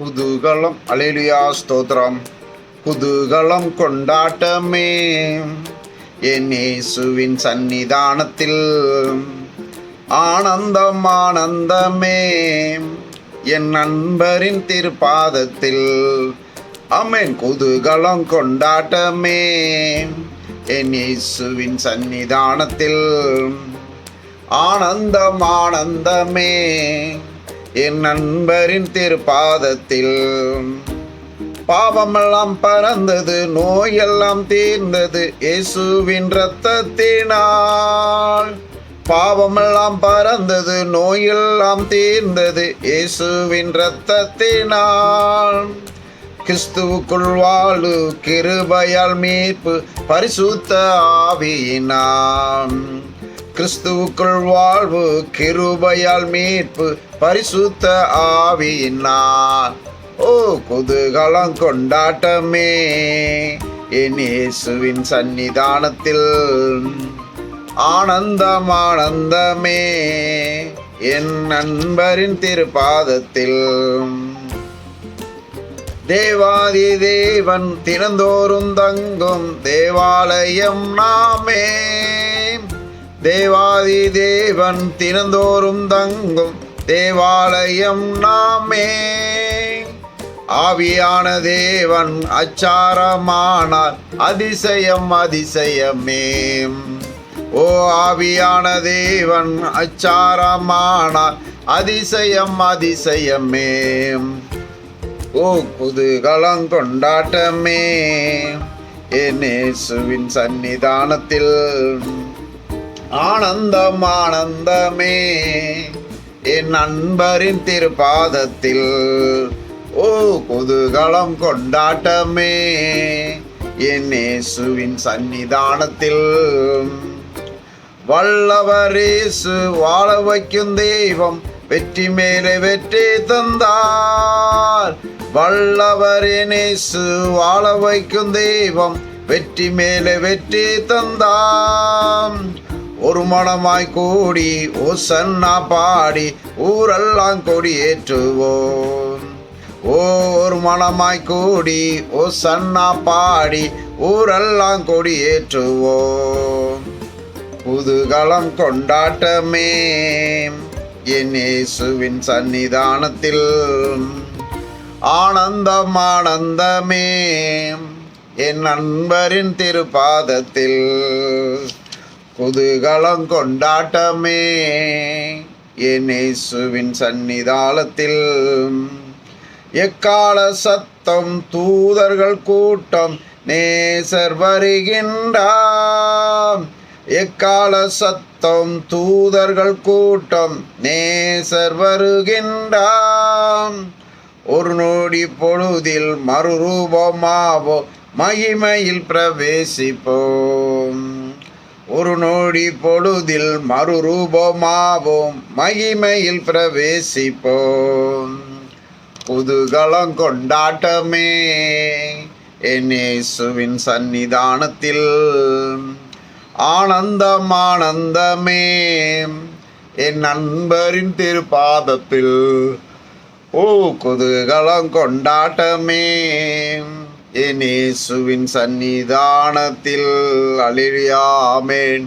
குதூகலம் அலேலியா ஸ்தோத்திரம் குதூகலம் கொண்டாட்டமே என் இயேசுவின் சந்நிதானத்தில் ஆனந்தம் ஆனந்தமே என் நண்பரின் திருப்பாதத்தில் அமேன் குதூகலம் கொண்டாட்டமே என் இயேசுவின் சன்னிதானத்தில் ஆனந்தம் ஆனந்தமே என் நண்பரின் திருப்பாதத்தில். பாவமெல்லாம் பறந்தது நோயெல்லாம் தீர்ந்தது இயேசுவின் ரத்தத்தினால் பாவமெல்லாம் பறந்தது நோயெல்லாம் தீர்ந்தது இயேசுவின் ரத்தத்தினால் கிறிஸ்துவுக்குள் வாழு கிருபையால் மீட்பு பரிசுத்த ஆவியினான் கிறிஸ்துவுக்குள் வாழ்வு கிருபையால் மீட்பு பரிசுத்த ஆவியினால் ஓ குதூகலம் கொண்டாட்டமே. என் இயேசுவின் சன்னிதானத்தில் ஆனந்தம் ஆனந்தமே. என் நண்பரின் திருப்பாதத்தில் தேவாதி தேவன் தினந்தோறும் தங்கும் தேவாலயம் நாமே. தேவாதி தேவன் தினந்தோறும் தங்கும் தேவாலயம் நாமே. ஆவியான தேவன் அச்சாரமானார். அதிசயம் அதிசயமே. ஓ ஆவியான தேவன் அச்சாரமானார். அதிசயம் அதிசயமே. ஓ குதூகலம் கொண்டாட்டமே. என் சன்னிதானத்தில் ஆனந்தம் ஆனந்தமே. நண்பரின் திருப்பாதத்தில். ஓ குதூகலம் கொண்டாட்டமே. என் இயேசுவின் சந்நிதானத்தில். வல்லவரேசு வாழ வைக்கும் தெய்வம் வெற்றி மேலே வெற்றி தந்தார். வல்லவரேசு வாழ வைக்கும் தெய்வம் வெற்றி மேலே வெற்றி தந்தாம். ஒரு மனமாய் கூடி ஓசன்னா பாடி ஊரெல்லாம் கொடி ஏற்றுவோம். ஒரு மனமாய் கூடி ஓசன்னா பாடி ஊரெல்லாம் கொடியேற்றுவோம் புதுகலம் கொண்டாட்டமே என் இயேசுவின் சன்னிதானத்தில். ஆனந்தம் ஆனந்தமே என் நண்பரின் திருப்பாதத்தில். குதூகலம் கொண்டாட்டமே. என் இயேசுவின் சந்நிதானத்தில் எக்கால சத்தம் தூதர்கள் கூட்டம் நேசர் வருகின்றார் எக்கால சத்தம் தூதர்கள் கூட்டம் நேசர் வருகின்றாம். ஒரு நொடி பொழுதில் மறுரூபமாவோ மகிமையில் பிரவேசிப்போம். ஒரு நொடி பொழுதில் மறுரூபமாவோம். மகிமையில் பிரவேசிப்போம். புதுகலம் கொண்டாட்டமே. என்னேசுவின் சந்நிதானத்தில் ஆனந்தம் ஆனந்தமே என் நண்பரின் திருப்பாதத்தில் ஓ குதூகலம் கொண்டாட்டமே. என் இயேசுவின் சந்நிதானத்தில் அழியாமேன்.